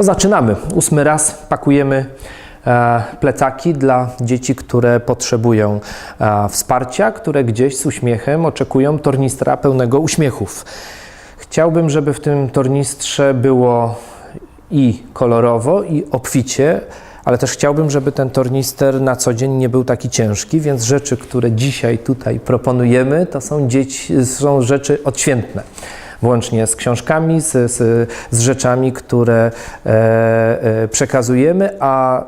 To zaczynamy. Ósmy raz pakujemy e, plecaki dla dzieci, które potrzebują e, wsparcia, które gdzieś z uśmiechem oczekują tornistra pełnego uśmiechów. Chciałbym, żeby w tym tornistrze było i kolorowo, i obficie, ale też chciałbym, żeby ten tornister na co dzień nie był taki ciężki, więc rzeczy, które dzisiaj tutaj proponujemy, to są, dzieci, są rzeczy odświętne. Włącznie z książkami, z, z, z rzeczami, które e, e, przekazujemy, a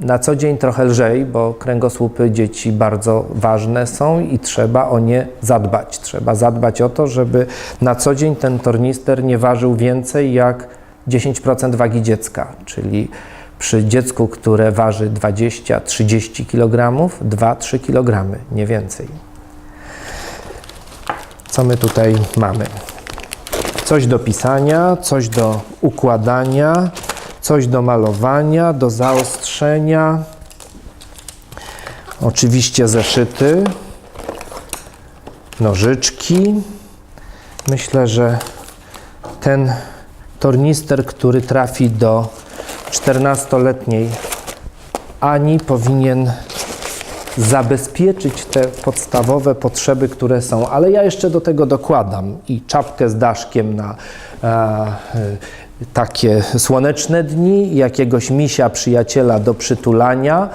na co dzień trochę lżej, bo kręgosłupy dzieci bardzo ważne są i trzeba o nie zadbać. Trzeba zadbać o to, żeby na co dzień ten tornister nie ważył więcej jak 10% wagi dziecka, czyli przy dziecku, które waży 20-30 kg, 2-3 kg, nie więcej. Co my tutaj mamy? Coś do pisania, coś do układania, coś do malowania, do zaostrzenia. Oczywiście zeszyty, nożyczki. Myślę, że ten tornister, który trafi do 14-letniej Ani, powinien zabezpieczyć te podstawowe potrzeby, które są, ale ja jeszcze do tego dokładam i czapkę z daszkiem na e, e, takie słoneczne dni, jakiegoś misia przyjaciela do przytulania,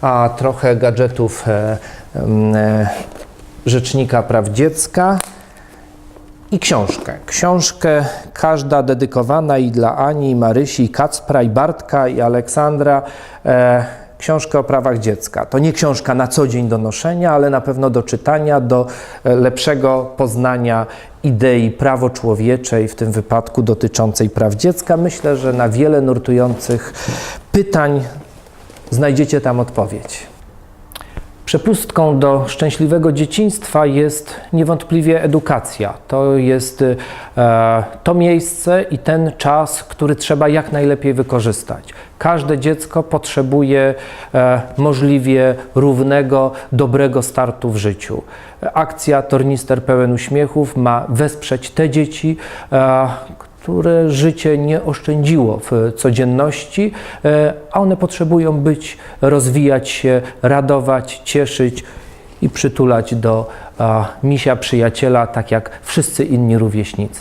a trochę gadżetów e, e, Rzecznika Praw Dziecka i książkę. Książkę każda dedykowana i dla Ani, i Marysi, i Kacpra, i Bartka, i Aleksandra. E, książkę o prawach dziecka. To nie książka na co dzień do noszenia, ale na pewno do czytania, do e, lepszego poznania idei prawo człowieczej, w tym wypadku dotyczącej praw dziecka. Myślę, że na wiele nurtujących pytań znajdziecie tam odpowiedź. Przepustką do szczęśliwego dzieciństwa jest niewątpliwie edukacja. To jest e, to miejsce i ten czas, który trzeba jak najlepiej wykorzystać. Każde dziecko potrzebuje e, możliwie równego, dobrego startu w życiu. Akcja Tornister Pełen Uśmiechów ma wesprzeć te dzieci, e, które życie nie oszczędziło w codzienności, e, a one potrzebują być, rozwijać się, radować, cieszyć i przytulać do misia przyjaciela, tak jak wszyscy inni rówieśnicy.